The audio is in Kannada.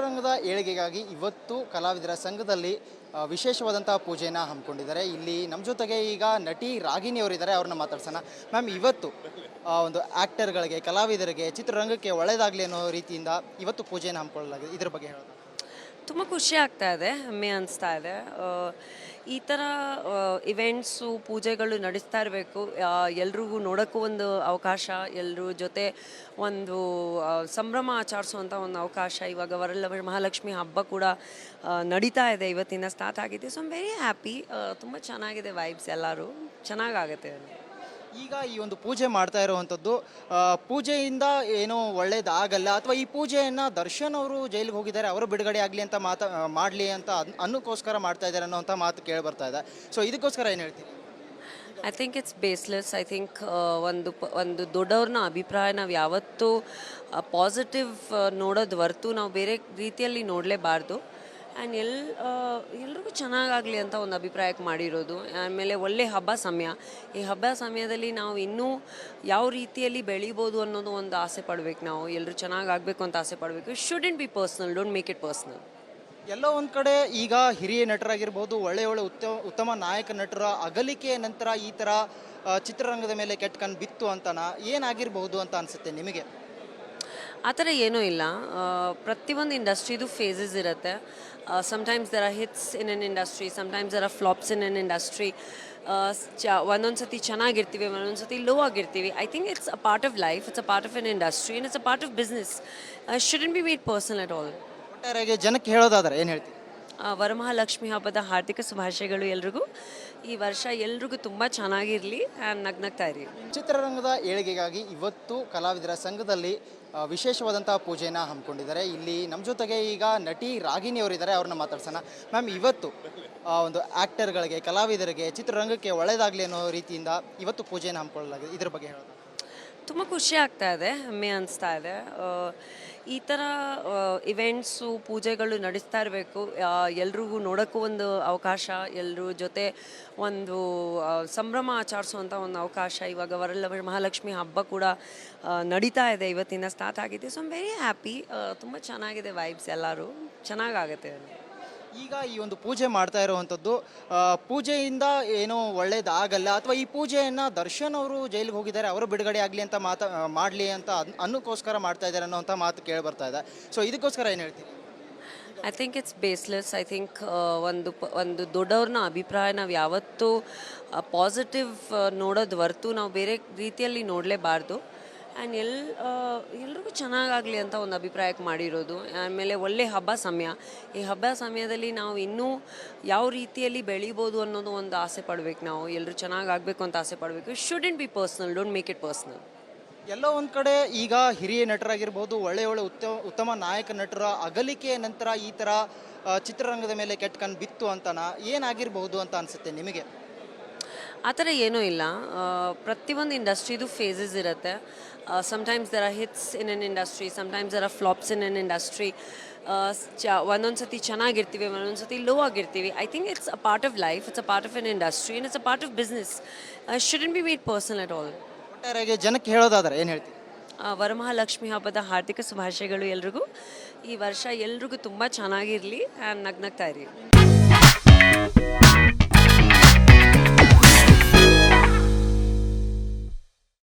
ಚಿತ್ರರಂಗದ ಏಳಿಗೆಗಾಗಿ ಇವತ್ತು ಕಲಾವಿದರ ಸಂಘದಲ್ಲಿ ವಿಶೇಷವಾದಂತಹ ಪೂಜೆಯನ್ನು ಹಮ್ಮಿಕೊಂಡಿದ್ದಾರೆ. ಇಲ್ಲಿ ನಮ್ಮ ಜೊತೆಗೆ ಈಗ ನಟಿ ರಾಗಿಣಿ ಅವರಿದ್ದಾರೆ, ಅವ್ರನ್ನ ಮಾತಾಡ್ಸೋಣ. ಮ್ಯಾಮ್, ಇವತ್ತು ಒಂದು ಆ್ಯಕ್ಟರ್ಗಳಿಗೆ ಕಲಾವಿದರಿಗೆ ಚಿತ್ರರಂಗಕ್ಕೆ ಒಳ್ಳೆಯದಾಗಲಿ ಅನ್ನೋ ರೀತಿಯಿಂದ ಇವತ್ತು ಪೂಜೆಯನ್ನು ಹಮ್ಮಿಕೊಳ್ಳಲಾಗಿದೆ. ಇದ್ರ ಬಗ್ಗೆ ಹೇಳೋದು ತುಂಬ ಖುಷಿ ಆಗ್ತಾ ಇದೆ, ಹೆಮ್ಮೆ ಅನಿಸ್ತಾ ಇದೆ. ಈ ಥರ ಇವೆಂಟ್ಸು ಪೂಜೆಗಳು ನಡೆಸ್ತಾ ಇರಬೇಕು. ಎಲ್ರಿಗೂ ನೋಡೋಕ್ಕೂ ಒಂದು ಅವಕಾಶ ಎಲ್ಲರ ಜೊತೆ ಒಂದು ಸಂಭ್ರಮ ಆಚರಿಸುವಂಥ ಒಂದು ಅವಕಾಶ. ಇವಾಗ ವರಲ ಮಹಾಲಕ್ಷ್ಮಿ ಹಬ್ಬ ಕೂಡ ನಡೀತಾ ಇದೆ ಇವತ್ತಿನ ಸ್ಟಾರ್ಟ್ ಆಗಿದೆ. ಸೊ ಐಮ್ ವೆರಿ ಹ್ಯಾಪಿ ತುಂಬ ಚೆನ್ನಾಗಿದೆ ವೈಬ್ಸ್ ಎಲ್ಲರೂ. ಚೆನ್ನಾಗಾಗುತ್ತೆ ಈಗ ಈ ಒಂದು ಪೂಜೆ ಮಾಡ್ತಾ ಇರುವಂಥದ್ದು ಪೂಜೆಯಿಂದ ಏನೋ ಒಳ್ಳೇದಾಗಲ್ಲ, ಅಥವಾ ಈ ಪೂಜೆಯನ್ನು ದರ್ಶನ್ ಅವರು ಜೈಲಿಗೆ ಹೋಗಿದ್ದಾರೆ, ಅವರು ಬಿಡುಗಡೆ ಆಗಲಿ ಅಂತ ಮಾತಾ ಮಾಡಲಿ ಅಂತ ಅನ್- ಅನ್ನಕ್ಕೋಸ್ಕರ ಮಾಡ್ತಾ ಇದ್ದಾರೆ ಅನ್ನೋಂಥ ಮಾತು ಕೇಳಿ ಬರ್ತಾ ಇದೆ. ಸೊ ಇದಕ್ಕೋಸ್ಕರ ಏನು ಹೇಳ್ತೀನಿ I think it's baseless I think ಒಂದು ಪ, ಒಂದು ದೊಡ್ಡವ್ರನ್ನ ಅಭಿಪ್ರಾಯ ನಾವು ಯಾವತ್ತೂ ಪಾಸಿಟಿವ್ ನೋಡೋದು ಹೊರ್ತು ನಾವು ಬೇರೆ ರೀತಿಯಲ್ಲಿ ನೋಡಲೇಬಾರ್ದು. ಆ್ಯಂಡ್ ಎಲ್ ಎಲ್ರಿಗೂ ಚೆನ್ನಾಗಾಗಲಿ ಅಂತ ಒಂದು ಅಭಿಪ್ರಾಯಕ್ಕೆ ಮಾಡಿರೋದು. ಆಮೇಲೆ ಒಳ್ಳೆ ಹಬ್ಬ ಸಮಯ. ಈ ಹಬ್ಬ ಸಮಯದಲ್ಲಿ ನಾವು ಇನ್ನೂ ಯಾವ ರೀತಿಯಲ್ಲಿ ಬೆಳಿಬೋದು ಅನ್ನೋದು ಒಂದು ಆಸೆ ಪಡ್ಬೇಕು ನಾವು. ಎಲ್ಲರೂ ಚೆನ್ನಾಗಾಗಬೇಕು ಅಂತ ಆಸೆ ಪಡಬೇಕು. Shouldn't be personal don't make it personal ಎಲ್ಲೋ ಒಂದು ಕಡೆ ಈಗ ಹಿರಿಯ ನಟರಾಗಿರ್ಬೋದು, ಒಳ್ಳೆ ಒಳ್ಳೆ ಉತ್ತಮ ಉತ್ತಮ ನಾಯಕ ನಟರ ಅಗಲಿಕೆ ನಂತರ ಈ ಥರ ಚಿತ್ರರಂಗದ ಮೇಲೆ ಕೆಟ್ಟ ಬಿತ್ತು ಅಂತನಾ ಏನಾಗಿರ್ಬಹುದು ಅಂತ ಅನಿಸುತ್ತೆ ನಿಮಗೆ? ಆ ಥರ ಏನೂ ಇಲ್ಲ. ಪ್ರತಿಯೊಂದು ಇಂಡಸ್ಟ್ರಿದು ಫೇಸಸ್ ಇರುತ್ತೆ. Sometimes there are hits in an industry sometimes there are flops in an industry ಚ ಒಂದೊಂದು ಸತಿ ಚೆನ್ನಾಗಿರ್ತೀವಿ ಒಂದೊಂದ್ಸತಿ ಲೋ ಆಗಿರ್ತೀವಿ. I think it's a part of life it's a part of an industry in it's a part of business shouldn't be made personal at all ಒಟ್ಟಾರೆಯಾಗಿ ಜನಕ್ಕೆ ಹೇಳೋದಾದ್ರೆ ಏನು ಹೇಳ್ತೀವಿ ವರಮಹಾಲಕ್ಷ್ಮಿ ಹಬ್ಬದ ಹಾರ್ದಿಕ ಶುಭಾಶಯಗಳು ಎಲ್ರಿಗೂ. ಈ ವರ್ಷ ಎಲ್ರಿಗೂ ತುಂಬ ಚೆನ್ನಾಗಿರಲಿ ನಗ್ನಗ್ತಾ ಇರಿ. ಚಿತ್ರರಂಗದ ಏಳಿಗೆಗಾಗಿ ಇವತ್ತು ಕಲಾವಿದರ ಸಂಘದಲ್ಲಿ ವಿಶೇಷವಾದಂತಹ ಪೂಜೆಯನ್ನು ಹಮ್ಮಿಕೊಂಡಿದ್ದಾರೆ. ಇಲ್ಲಿ ನಮ್ಮ ಜೊತೆಗೆ ಈಗ ನಟಿ ರಾಗಿಣಿ ಅವರಿದ್ದಾರೆ ಅವ್ರನ್ನ ಮಾತಾಡ್ಸೋಣ. ಮ್ಯಾಮ್ ಇವತ್ತು ಒಂದು ಆ್ಯಕ್ಟರ್ಗಳಿಗೆ ಕಲಾವಿದರಿಗೆ ಚಿತ್ರರಂಗಕ್ಕೆ ಒಳ್ಳೆಯದಾಗಲಿ ಅನ್ನೋ ರೀತಿಯಿಂದ ಇವತ್ತು ಪೂಜೆಯನ್ನು ಹಮ್ಮಿಕೊಳ್ಳಲಾಗಿದೆ. ಇದ್ರ ಬಗ್ಗೆ ಹೇಳೋದು ತುಂಬ ಖುಷಿ ಆಗ್ತಾ ಇದೆ, ಹೆಮ್ಮೆ ಅನಿಸ್ತಾ ಇದೆ. ಈ ಥರ ಇವೆಂಟ್ಸು ಪೂಜೆಗಳು ನಡೆಸ್ತಾ ಇರಬೇಕು. ಎಲ್ರಿಗೂ ನೋಡೋಕ್ಕೂ ಒಂದು ಅವಕಾಶ ಎಲ್ಲರ ಜೊತೆ ಒಂದು ಸಂಭ್ರಮ ಆಚರಿಸುವಂಥ ಒಂದು ಅವಕಾಶ. ಇವಾಗ ವರಲ ಮಹಾಲಕ್ಷ್ಮಿ ಹಬ್ಬ ಕೂಡ ನಡೀತಾ ಇದೆ ಇವತ್ತಿನ ಸ್ಟಾರ್ಟ್ ಆಗಿದೆ. ಸೊ ವೆರಿ ಹ್ಯಾಪಿ ತುಂಬ ಚೆನ್ನಾಗಿದೆ ವೈಬ್ಸ್ ಎಲ್ಲರೂ. ಚೆನ್ನಾಗಾಗುತ್ತೆ ಈಗ ಈ ಒಂದು ಪೂಜೆ ಮಾಡ್ತಾ ಇರುವಂಥದ್ದು ಪೂಜೆಯಿಂದ ಏನೋ ಒಳ್ಳೇದಾಗಲ್ಲ, ಅಥವಾ ಈ ಪೂಜೆಯನ್ನು ದರ್ಶನ್ ಅವರು ಜೈಲಿಗೆ ಹೋಗಿದ್ದಾರೆ, ಅವರು ಬಿಡುಗಡೆ ಆಗಲಿ ಅಂತ ಮಾತಾ ಮಾಡಲಿ ಅಂತ ಅನ್- ಅನ್ನಕ್ಕೋಸ್ಕರ ಮಾಡ್ತಾ ಇದ್ದಾರೆ ಅನ್ನೋಂಥ ಮಾತು ಕೇಳಿ ಬರ್ತಾ ಇದೆ. ಸೊ ಇದಕ್ಕೋಸ್ಕರ ಏನು ಹೇಳ್ತೀನಿ I think it's baseless I think ಒಂದು ಪ, ಒಂದು ದೊಡ್ಡವ್ರನ್ನ ಅಭಿಪ್ರಾಯ ನಾವು ಯಾವತ್ತೂ ಪಾಸಿಟಿವ್ ನೋಡೋದು ಹೊರ್ತು ನಾವು ಬೇರೆ ರೀತಿಯಲ್ಲಿ ನೋಡಲೇಬಾರ್ದು. ಆ್ಯಂಡ್ ಎಲ್ ಎಲ್ರಿಗೂ ಚೆನ್ನಾಗಾಗಲಿ ಅಂತ ಒಂದು ಅಭಿಪ್ರಾಯಕ್ಕೆ ಮಾಡಿರೋದು. ಆಮೇಲೆ ಒಳ್ಳೆ ಹಬ್ಬ ಸಮಯ. ಈ ಹಬ್ಬ ಸಮಯದಲ್ಲಿ ನಾವು ಇನ್ನೂ ಯಾವ ರೀತಿಯಲ್ಲಿ ಬೆಳಿಬೋದು ಅನ್ನೋದು ಒಂದು ಆಸೆ ಪಡ್ಬೇಕು ನಾವು. ಎಲ್ಲರೂ ಚೆನ್ನಾಗಾಗಬೇಕು ಅಂತ ಆಸೆ ಪಡಬೇಕು. Shouldn't be personal don't make it personal ಎಲ್ಲೋ ಒಂದು ಕಡೆ ಈಗ ಹಿರಿಯ ನಟರಾಗಿರ್ಬೋದು, ಒಳ್ಳೆ ಒಳ್ಳೆ ಉತ್ತಮ ಉತ್ತಮ ನಾಯಕ ನಟರ ಅಗಲಿಕೆ ನಂತರ ಈ ಥರ ಚಿತ್ರರಂಗದ ಮೇಲೆ ಕೆಟ್ಟ ಬಿತ್ತು ಅಂತನಾ ಏನಾಗಿರ್ಬಹುದು ಅಂತ ಅನಿಸುತ್ತೆ ನಿಮಗೆ? ಆ ಥರ ಏನೂ ಇಲ್ಲ. ಪ್ರತಿಯೊಂದು ಇಂಡಸ್ಟ್ರಿದು ಫೇಸಸ್ ಇರುತ್ತೆ. Sometimes there are hits in an industry sometimes there are flops in an industry ಚ ಒಂದೊಂದು ಸತಿ ಚೆನ್ನಾಗಿರ್ತೀವಿ ಒಂದೊಂದು ಸತಿ ಲೋ ಆಗಿರ್ತೀವಿ I think it's a part of life it's a part of an industry in it's a part of business shouldn't be made personal at all ಒಟ್ಟಾರೆಯಾಗಿ ಜನಕ್ಕೆ ಹೇಳೋದಾದ್ರೆ ಏನು ಹೇಳ್ತೀವಿ ವರಮಹಾಲಕ್ಷ್ಮಿ ಹಬ್ಬದ ಹಾರ್ದಿಕ ಶುಭಾಶಯಗಳು ಎಲ್ರಿಗೂ. ಈ ವರ್ಷ ಎಲ್ರಿಗೂ ತುಂಬ ಚೆನ್ನಾಗಿರಲಿ ಆ್ಯಂಡ್ ನಗ್ನಗ್ತಾ ಇರಿ.